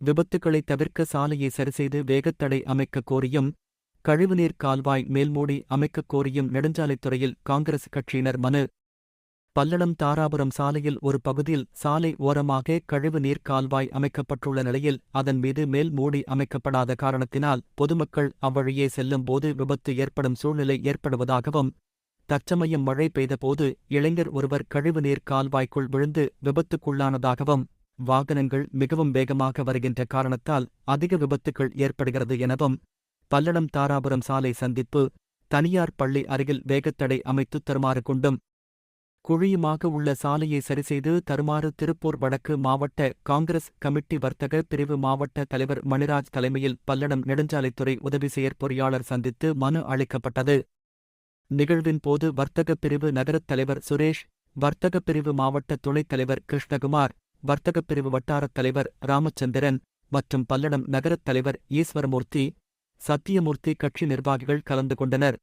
விபத்துகளை தவிர்க்க சாலையை சரிசெய்து வேகத்தடை அமைக்கக் கோரியும் கழிவுநீர் கால்வாய் மேல்மூடி அமைக்கக் கோரியும் நெடுஞ்சாலைத்துறையில் காங்கிரஸ் கட்சியினர் மனு. பல்லடம் தாராபுரம் சாலையில் ஒரு பகுதியில் சாலை ஓரமாக கழிவு நீர் கால்வாய் அமைக்கப்பட்டுள்ள நிலையில் அதன் மீது மேல் மூடி அமைக்கப்படாத காரணத்தினால் பொதுமக்கள் அவ்வழியே செல்லும் போது விபத்து ஏற்படும் சூழ்நிலை ஏற்படுவதாகவும் தற்சமயம் மழை பெய்தபோது இளைஞர் ஒருவர் கழிவுநீர் கால்வாய்க்குள் விழுந்து விபத்துக்குள்ளானதாகவும் வாகனங்கள் மிகவும் வேகமாக வருகின்ற காரணத்தால் அதிக விபத்துக்கள் ஏற்படுகிறது எனவும் பல்லடம் தாராபுரம் சாலை சந்திப்பு தனியார் பள்ளி அருகில் வேகத்தடை அமைத்து தருமாறு கொண்டும் குழியுமாக உள்ள சாலையை சரிசெய்து தருமாறு திருப்பூர் வடக்கு மாவட்ட காங்கிரஸ் கமிட்டி வர்த்தக பிரிவு மாவட்ட தலைவர் மணிராஜ் தலைமையில் பல்லடம் நெடுஞ்சாலைத்துறை உதவி செயற்பொறியாளர் சந்தித்து மனு அளிக்கப்பட்டது. நிகழ்வின் போது வர்த்தக பிரிவு நகரத் தலைவர் சுரேஷ் வர்த்தக பிரிவு மாவட்ட துணைத் தலைவர் கிருஷ்ணகுமார் வர்த்தகப் பிரிவு வட்டாரத் தலைவர் ராமச்சந்திரன் மற்றும் பல்லடம் நகரத் தலைவர் ஈஸ்வரமூர்த்தி சத்தியமூர்த்தி கட்சி நிர்வாகிகள் கலந்து கொண்டனர்.